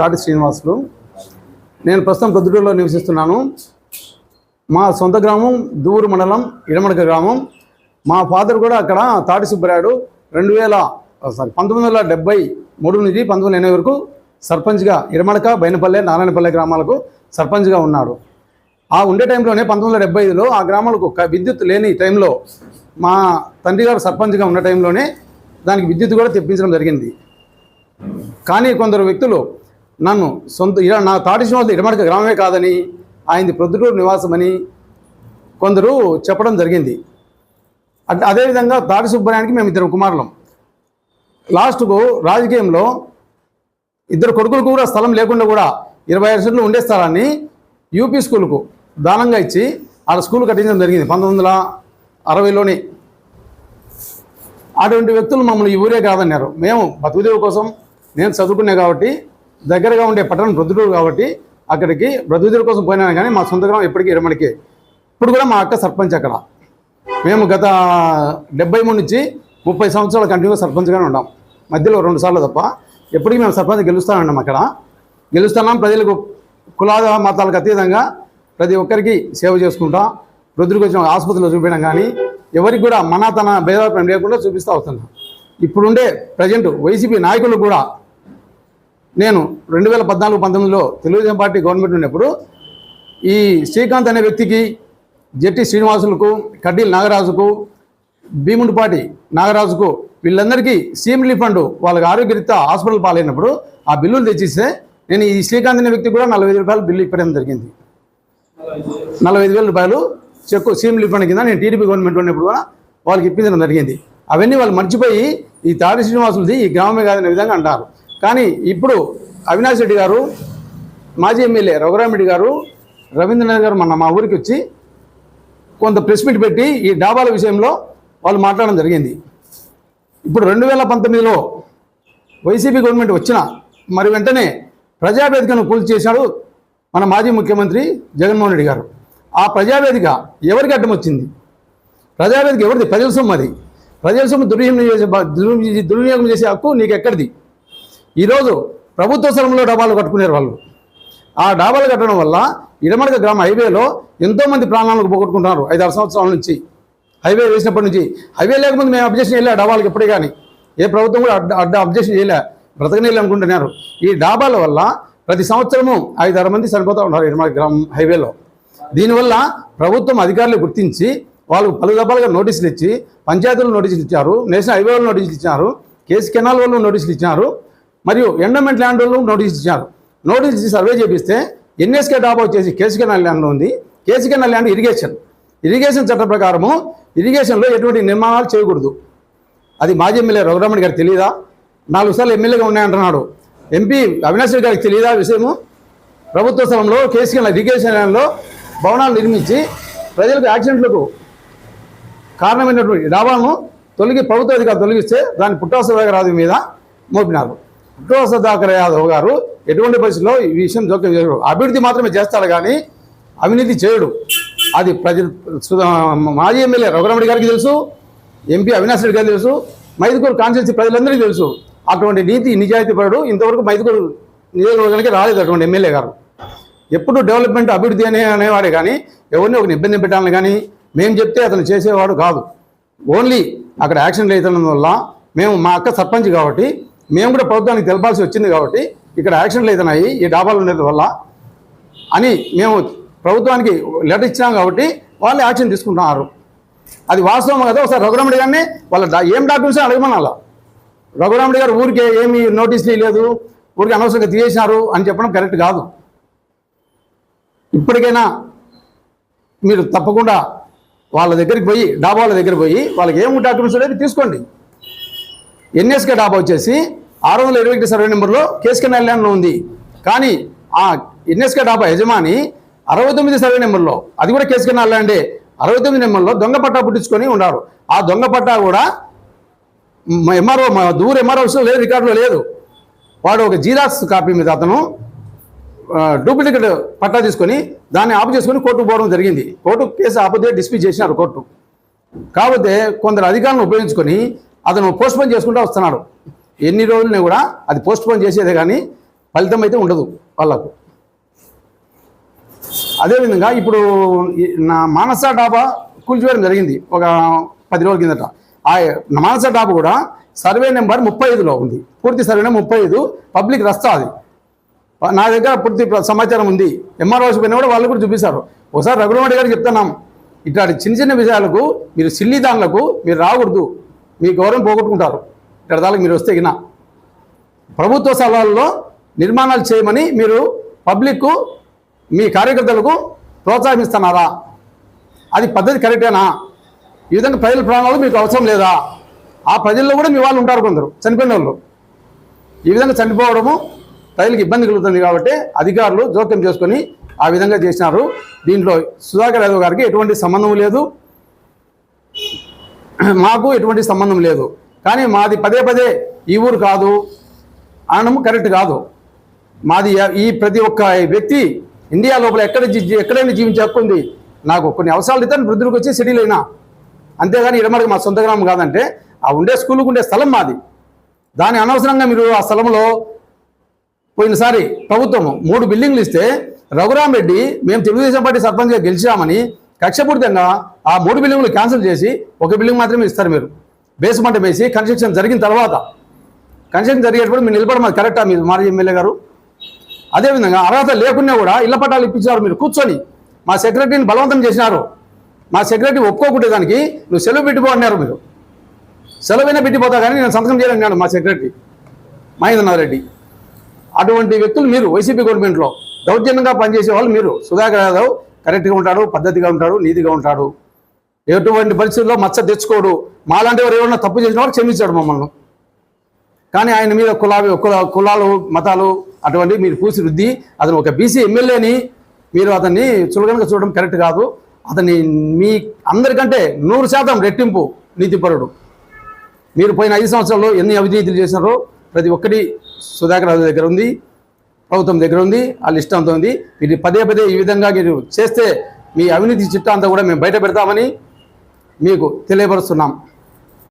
తాటి శ్రీనివాసులు. నేను ప్రస్తుతం ప్రొద్దుటూరులో నివసిస్తున్నాను. మా సొంత గ్రామం దూరు మండలం ఇడమడక గ్రామం. మా ఫాదర్ కూడా అక్కడ తాటి సుబ్బరాయుడు రెండు వేల సారీ పంతొమ్మిది వందల డెబ్బై మూడు నుంచి పంతొమ్మిది వందల ఎనభై వరకు సర్పంచ్గా ఇరమడక బైనపల్లె నారాయణపల్లె గ్రామాలకు సర్పంచ్గా ఉన్నాడు ఆ ఉండే టైంలోనే పంతొమ్మిది వందల డెబ్బై ఐదులో ఆ గ్రామాలకు విద్యుత్ లేని టైంలో మా తండ్రి గారు సర్పంచ్గా ఉన్న టైంలోనే దానికి విద్యుత్ కూడా తెప్పించడం జరిగింది. కానీ కొందరు వ్యక్తులు నన్ను సొంత ఇలా నా తాటి శ్రీనివాస ఇడమడక గ్రామమే కాదని ఆయనది ప్రొద్దుటూరు నివాసమని కొందరు చెప్పడం జరిగింది. అంటే అదేవిధంగా తాటి సుబ్బరాయానికి మేము ఇద్దరు కుమారులం. లాస్ట్కు రాజకీయంలో ఇద్దరు కొడుకులకు కూడా స్థలం లేకుండా కూడా ఇరవై ఐదు సెంట్లు ఉండే స్థలాన్ని యూపీ స్కూల్కు దానంగా ఇచ్చి ఆడ స్కూల్ కట్టించడం జరిగింది. పంతొమ్మిది వందల అరవైలోనే. అటువంటి వ్యక్తులు మమ్మల్ని ఈ ఊరే కాదన్నారు. మేము బతుకుదేవి కోసం నేను చదువుకునే కాబట్టి దగ్గరగా ఉండే పట్టణం ప్రొద్దుటూరు కాబట్టి అక్కడికి బ్రతుకుదేవి కోసం పోయినాను కానీ మా సొంత గ్రామం ఎప్పటికీ ఇరమణికి ఇప్పుడు కూడా మా అక్క సర్పంచ్ అక్కడ. మేము గత డెబ్బై మూడు నుంచి ముప్పై సంవత్సరాల కంటిన్యూగా సర్పంచ్గానే ఉన్నాం మధ్యలో రెండు సార్లు తప్ప ఎప్పటికీ మేము సర్పంచ్ గెలుస్తూనే అక్కడ. గెలుస్తున్నాం ప్రజలకు కులాద మతాలకు అతీతంగా ప్రతి ఒక్కరికి సేవ చేసుకుంటాం వృద్ధులకు వచ్చిన ఆసుపత్రిలో చూపించడం కానీ ఎవరికి కూడా మన తన భేదాభిప్రాయం లేకుండా చూపిస్తూ వస్తున్నాం. ఇప్పుడుండే ప్రజెంట్ వైసీపీ నాయకులు కూడా నేను రెండు వేల పద్నాలుగు పంతొమ్మిదిలో తెలుగుదేశం పార్టీ గవర్నమెంట్ ఉన్నప్పుడు ఈ శ్రీకాంత్ అనే వ్యక్తికి జట్టి శ్రీనివాసులకు కడ్డీల నాగరాజుకు భీముడిపాటి నాగరాజుకు వీళ్ళందరికీ సీఎం రిలీఫ్ ఫండ్ వాళ్ళకి ఆరోగ్యరీత్యా హాస్పిటల్ పాలైనప్పుడు ఆ బిల్లులు తెచ్చిస్తే నేను ఈ శ్రీకాంత్ అనే వ్యక్తి కూడా నలభై రూపాయలు బిల్లు ఇప్పడం జరిగింది. నలభై వేల రూపాయలు చెక్కు సీఎం రిలీఫ్ ఫండ్ కింద నేను టీడీపీ గవర్నమెంట్ ఉన్నప్పుడు కూడా వాళ్ళకి ఇప్పించడం జరిగింది. అవన్నీ వాళ్ళు మర్చిపోయి ఈ తాడి శ్రీనివాసులది ఈ గ్రామమే కాదనే విధంగా అంటారు. కానీ ఇప్పుడు అవినాష్ రెడ్డి గారు మాజీ ఎమ్మెల్యే రఘురామిరెడ్డి గారు రవీంద్రనాథ్ గారు మన మా ఊరికి వచ్చి కొంత ప్రెస్ మీట్ పెట్టి ఈ డాబాల విషయంలో వాళ్ళు మాట్లాడడం జరిగింది. ఇప్పుడు రెండు వేల పంతొమ్మిదిలో వైసీపీ గవర్నమెంట్ వచ్చిన మరి వెంటనే ప్రజావేదికను కూల్చి చేశాడు మన మాజీ ముఖ్యమంత్రి జగన్మోహన్ రెడ్డి గారు. ఆ ప్రజావేదిక ఎవరికి అడ్డం వచ్చింది? ప్రజావేదిక ఎవరిది? ప్రజల సొమ్ము అది. ప్రజల సొమ్ము దుర్వినియోగం చేసే దుర్వినియోగం చేసే హక్కు నీకు ఎక్కడిది ఈరోజు ప్రభుత్వ స్థలంలో డాబాలు కట్టుకునేరు వాళ్ళు. ఆ డాబాలు కట్టడం వల్ల ఇడమడక గ్రామ హైవేలో ఎంతోమంది ప్రాణాలకు పోగొట్టుకుంటున్నారు ఐదారు సంవత్సరాల నుంచి. హైవే వేసినప్పటి నుంచి. హైవే లేకపోతే మేము అబ్జెక్షన్ వెళ్ళా డాబాలకు ఎప్పుడే కానీ ఏ ప్రభుత్వం కూడా అడ్డ అడ్డ అబ్జెక్షన్ చేయలే. బ్రతకనీళ్ళు అనుకుంటున్నారు. ఈ డాబాల వల్ల ప్రతి సంవత్సరము ఐదారు మంది చనిపోతూ ఉన్నారు ఇడమడక గ్రామం హైవేలో. దీనివల్ల ప్రభుత్వం అధికారులు గుర్తించి వాళ్ళు పలు దఫాలుగా నోటీసులు ఇచ్చి పంచాయతీలు నోటీసులు ఇచ్చారు నేషనల్ హైవే వాళ్ళు నోటీసులు ఇచ్చారు కేసు కెనాల్ వాళ్ళు నోటీసులు ఇచ్చారు మరియు ఎండోమెంట్ ల్యాండ్ వాళ్ళు నోటీసులు ఇచ్చారు. నోటీస్ ఇచ్చి సర్వే చేపిస్తే ఎన్ఎస్కే డాబా వచ్చేసి కేసీకేనాల్ ల్యాండ్లో ఉంది. కేసుకెనాల్ ల్యాండ్ ఇరిగేషన్ ఇరిగేషన్ చట్ట ప్రకారము ఇరిగేషన్లో ఎటువంటి నిర్మాణాలు చేయకూడదు. అది మాజీ ఎమ్మెల్యే రఘురామణి గారికి తెలియదా నాలుగు సార్లు ఎమ్మెల్యేగా ఉన్నాయంటున్నాడు. ఎంపీ అవినాష్ గారికి తెలియదా విషయము? ప్రభుత్వ స్థలంలో కేసుకెనాల్ ఇరిగేషన్ ల్యాండ్లో భవనాలు నిర్మించి ప్రజలకు యాక్సిడెంట్లకు కారణమైనటువంటి డాబాను తొలగి ప్రభుత్వ అధికారులు తొలగిస్తే దాన్ని పుట్టవసర రాజు మీద మోపినారు. పుట్టవసర దాకర యాదవ్ గారు ఎటువంటి పరిస్థితుల్లో ఈ విషయం జోక్యం చేయడు అభివృద్ధి మాత్రమే చేస్తాడు కానీ అవినీతి చేయడు. అది ప్రజ మాజీ ఎమ్మెల్యే రఘురామరెడ్డి గారికి తెలుసు ఎంపీ అవినాష్ రెడ్డి గారికి తెలుసు మైదుకూరు కాన్స్టిట్యూన్సీ ప్రజలందరికీ తెలుసు. అటువంటి నీతి నిజాయితీ పరుడు ఇంతవరకు మైదుకూరు నియోజకవర్గానికి రాలేదు అటువంటి ఎమ్మెల్యే గారు. ఎప్పుడు డెవలప్మెంట్ అభివృద్ధి అనే అనేవాడే కానీ ఎవరిని ఒక ఇబ్బంది పెట్టాలని కానీ మేము చెప్తే అతను చేసేవాడు కాదు. ఓన్లీ అక్కడ యాక్షన్ అవుతున్నందు వల్ల మేము మా అక్క సర్పంచ్ కాబట్టి మేము కూడా ప్రభుత్వానికి తెలపాల్సి వచ్చింది కాబట్టి ఇక్కడ యాక్షన్లు అవుతున్నాయి ఈ డాబాలు ఉండేది వల్ల అని మేము ప్రభుత్వానికి లెటర్ ఇచ్చినాం కాబట్టి వాళ్ళు యాక్షన్ తీసుకుంటున్నారు. అది వాస్తవం కదా ఒకసారి రఘురాముడి గారిని వాళ్ళ ఏం డాక్యుమెంట్స్ అడగమనాల? రఘురాముడి గారు ఊరికే ఏమి నోటీసులు లేదు ఊరికి అనవసరంగా తీసేసినారు అని చెప్పడం కరెక్ట్ కాదు. ఇప్పటికైనా మీరు తప్పకుండా వాళ్ళ దగ్గరికి పోయి డాబాల దగ్గరికి పోయి వాళ్ళకి ఏమి డాక్యుమెంట్స్ అనేది తీసుకోండి. ఎన్ఎస్కే డాబా వచ్చేసి ఆరు వందల ఇరవై ఒకటి సర్వే నెంబర్లో కేసుకే ల్యాండ్లో ఉంది. కానీ ఆ ఎన్ఎస్కే డాబా యజమాని అరవై తొమ్మిది సర్వే నెంబర్లో అది కూడా కేసుకే ల్యాండే అరవై తొమ్మిది నెంబర్లో దొంగ పట్టా పుట్టించుకొని ఉన్నారు. ఆ దొంగ పట్టా కూడా ఎంఆర్ఓ దూర ఎంఆర్ఓస్లో లేదు రికార్డులో లేదు. వాడు ఒక జీరాక్స్ కాపీ మీద అతను డూప్లికేట్ పట్టా తీసుకొని దాన్ని ఆపు చేసుకొని కోర్టుకు పోవడం జరిగింది. కోర్టు కేసు ఆపితే డిస్మిస్ చేసినారు కోర్టు. కాకపోతే కొందరు అధికారులను ఉపయోగించుకొని అతను పోస్ట్ పోన్ చేసుకుంటూ వస్తున్నాడు. ఎన్ని రోజులని కూడా అది పోస్ట్ పోన్ చేసేదే కానీ ఫలితం అయితే ఉండదు వాళ్ళకు. అదేవిధంగా ఇప్పుడు నా మానస డాబా కూల్చివేయడం జరిగింది ఒక పది రోజుల కిందట. ఆ మానస డాబా కూడా సర్వే నెంబర్ ముప్పై ఐదులో ఉంది. పూర్తి సర్వే నెంబర్ ముప్పై ఐదు పబ్లిక్ రస్తా అది. నా దగ్గర పూర్తి సమాచారం ఉంది. ఎంఆర్ఓస్ పైన కూడా వాళ్ళు కూడా చూపిస్తారు. ఒకసారి రఘురామరెడ్డి గారికి చెప్తున్నాం. ఇట్లాంటి చిన్న చిన్న విషయాలకు మీరు సిల్లి దానిలకు మీరు రాకూడదు. మీ గౌరవం పోగొట్టుకుంటారు. ఇక్కడ మీరు వస్తే గిన ప్రభుత్వ స్థలాల్లో నిర్మాణాలు చేయమని మీరు పబ్లిక్కు మీ కార్యకర్తలకు ప్రోత్సహిస్తున్నారా? అది పద్ధతి కరెక్టేనా? ఈ విధంగా ప్రజల ప్రాణాలు మీకు అవసరం లేదా? ఆ ప్రజల్లో కూడా మీ వాళ్ళు ఉంటారు కొందరు చనిపోయిన వాళ్ళు ఈ విధంగా చనిపోవడము ప్రజలకు ఇబ్బంది కలుగుతుంది కాబట్టి అధికారులు జోక్యం చేసుకొని ఆ విధంగా చేసినారు. దీంట్లో సుధాకర్ యాదవ్ గారికి ఎటువంటి సంబంధం లేదు. మాకు ఎటువంటి సంబంధం లేదు. కానీ మాది పదే పదే ఈ ఊరు కాదు అనడం కరెక్ట్ కాదు. మాది ఈ ప్రతి ఒక్క వ్యక్తి ఇండియా లోపల ఎక్కడ ఎక్కడైనా జీవించే హక్కు ఉంది. నాకు కొన్ని అవసరాలు ఇతను వృద్ధులకు వచ్చి సిటీలు అయినా. అంతేగాని ఇరమడికి మా సొంత గ్రామం కాదంటే ఆ ఉండే స్కూల్కి ఉండే స్థలం మాది. దాని అనవసరంగా మీరు ఆ స్థలంలో పోయినసారి ప్రభుత్వం మూడు బిల్డింగ్లు ఇస్తే రఘురామ్ రెడ్డి మేము తెలుగుదేశం పార్టీ సర్పంచ్గా గెలిచామని కక్షపూరితంగా ఆ మూడు బిల్డింగ్లు క్యాన్సిల్ చేసి ఒక బిల్డింగ్ మాత్రమే ఇస్తారు మీరు. బేస్మెంట్ వేసి కన్స్ట్రక్షన్ జరిగిన తర్వాత. కన్స్ట్రక్షన్ జరిగేటప్పుడు మీరు నిలబడడం కరెక్టా మీరు మాజీ ఎమ్మెల్యే గారు? అదేవిధంగా అర్హత లేకున్నా కూడా ఇళ్ళ పట్టాలు ఇప్పించారు మీరు. కూర్చొని మా సెక్రటరీని బలవంతం చేసినారు. మా సెక్రటరీ ఒప్పుకోకుంటే దానికి నువ్వు సెలవు పెట్టిపో అన్నారు మీరు. సెలవైనా పెట్టిపోతా కానీ నేను సంతకం చేయాలన్నాడు మా సెక్రటరీ మహేంద్రనాథ్ రెడ్డి. అటువంటి వ్యక్తులు మీరు వైసీపీ గవర్నమెంట్లో దౌర్జన్యంగా పనిచేసే వాళ్ళు మీరు. సుధాకర్ యాదవ్ కరెక్ట్గా ఉంటాడు పద్ధతిగా ఉంటాడు నీతిగా ఉంటాడు. ఎటువంటి పరిస్థితుల్లో మచ్చ తెచ్చుకోడు. మాలాంటి వారు ఏమన్నా తప్పు చేసిన వారు క్షమించాడు మమ్మల్ని. కానీ ఆయన మీద కులాలు కుల కులాలు మతాలు అటువంటి మీరు పూసి రుద్ది అతను ఒక బీసీ ఎమ్మెల్యేని మీరు అతన్ని చులకనగా చూడడం కరెక్ట్ కాదు. అతన్ని మీ అందరికంటే నూరు శాతం రెట్టింపు నీతిపరుడు. మీరు పోయిన ఐదు సంవత్సరాల్లో ఎన్ని అవినీతులు చేసినారో ప్రతి ఒక్కటి సుధాకర్ రాజు దగ్గర ఉంది. ప్రభుత్వం దగ్గర ఉంది ఆ లిస్ట్ అంతా ఉంది. మీరు పదే పదే ఈ విధంగా మీరు చేస్తే మీ అవినీతి చిట్టా అంతా కూడా మేము బయట పెడతామని మీకు తెలియపరుస్తున్నాం.